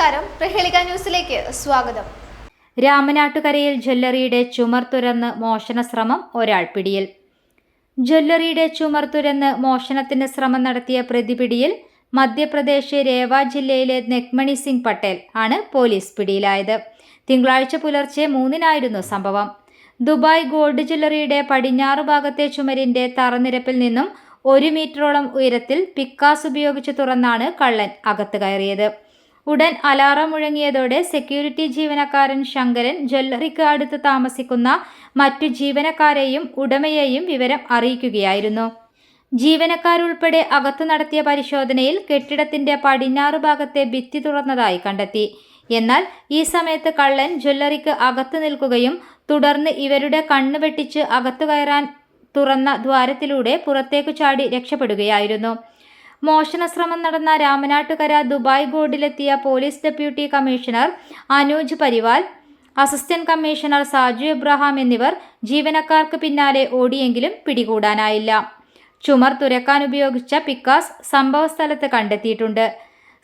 നമസ്കാരം. പ്രഹേളിക ന്യൂസിലേക്ക് സ്വാഗതം. രാമനാട്ടുകരയിൽ ജ്വല്ലറിയുടെ ചുമർ തുരന്ന് മോഷണ ശ്രമം ഒരാൾ പിടിയിൽ. ജ്വല്ലറിയുടെ ചുമർ തുരന്ന് മോഷണത്തിന് ശ്രമം നടത്തിയ പ്രതിപിടിയിൽ മധ്യപ്രദേശ് രേവ ജില്ലയിലെ നെക്മണി സിംഗ് പട്ടേൽ ആണ് പോലീസ് പിടിയിലായത്. തിങ്കളാഴ്ച പുലർച്ചെ മൂന്നിനായിരുന്നു സംഭവം. ദുബായ് ഗോൾഡ് ജ്വല്ലറിയുടെ പടിഞ്ഞാറ് ഭാഗത്തെ ചുമരിന്റെ തറനിരപ്പിൽ നിന്നും ഒരു മീറ്ററോളം ഉയരത്തിൽ പിക്കാസ് ഉപയോഗിച്ച് തുറന്നാണ് കള്ളൻ അകത്ത് കയറിയത്. ഉടൻ അലാറം മുഴങ്ങിയതോടെ സെക്യൂരിറ്റി ജീവനക്കാരൻ ശങ്കരൻ ജ്വല്ലറിക്ക് അടുത്ത് താമസിക്കുന്ന മറ്റു ജീവനക്കാരെയും ഉടമയെയും വിവരം അറിയിക്കുകയായിരുന്നു. ജീവനക്കാരുൾപ്പെടെ അകത്തു നടത്തിയ പരിശോധനയിൽ കെട്ടിടത്തിന്റെ പടിഞ്ഞാറ് ഭാഗത്തെ ഭിത്തി തുറന്നതായി കണ്ടെത്തി. എന്നാൽ ഈ സമയത്ത് കള്ളൻ ജ്വല്ലറിക്ക് അകത്തു നിൽക്കുകയും തുടർന്ന് ഇവരുടെ കണ്ണ് വെട്ടിച്ച് അകത്തു കയറാൻ തുറന്ന ദ്വാരത്തിലൂടെ പുറത്തേക്കു ചാടി രക്ഷപ്പെടുകയായിരുന്നു. മോഷണ ശ്രമം നടന്ന Ramanattukara Dubai ബോർഡിലെത്തിയ police deputy commissioner Anuj Pariwal assistant commissioner Saju Abraham എന്നിവർ ജീവനക്കാർക്ക് പിന്നാലെ ഓടിയെങ്കിലും പിടികൂടാനായില്ല. ചുമർ തുരക്കാൻ ഉപയോഗിച്ച പിക്കാസ് സംഭവസ്ഥലത്ത് കണ്ടെത്തിയിട്ടുണ്ട്.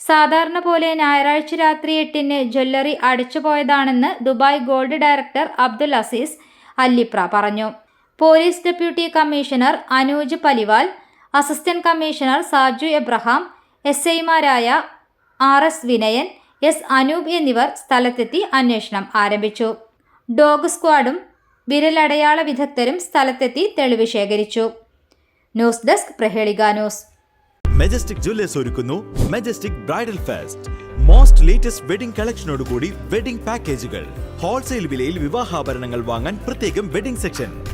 സാധാരണ പോലെ ഞായറാഴ്ച രാത്രി എട്ടിന് jewellery അടച്ചുപോയതാണെന്ന് Dubai gold director Abdul Azeez Allipra പറഞ്ഞു. Police deputy commissioner Anuj Paliwal assistant commissioner Saju Abraham S ഐമാരായ R S Vinayan S Anoop എന്നിവർ സ്ഥലത്തെത്തി അന്വേഷണം ആരംഭിച്ചു. ഡോഗ് സ്ക്വാഡും വിരലടയാള വിദഗ്ധരും സ്ഥലത്തെത്തി തെളിവ് ശേഖരിച്ചു. News desk Prahelika news. Majestic jewellers ഒരുക്കുന്നു Majestic bridal fest most latest wedding കളക്ഷനോടുകൂടി wedding പാക്കേജുകൾ ഹോൾസെയിൽ വിലയിൽ വിവാഹാഭരണങ്ങൾ വാങ്ങാൻ പ്രത്യേകം വെഡിംഗ് സെക്ഷൻ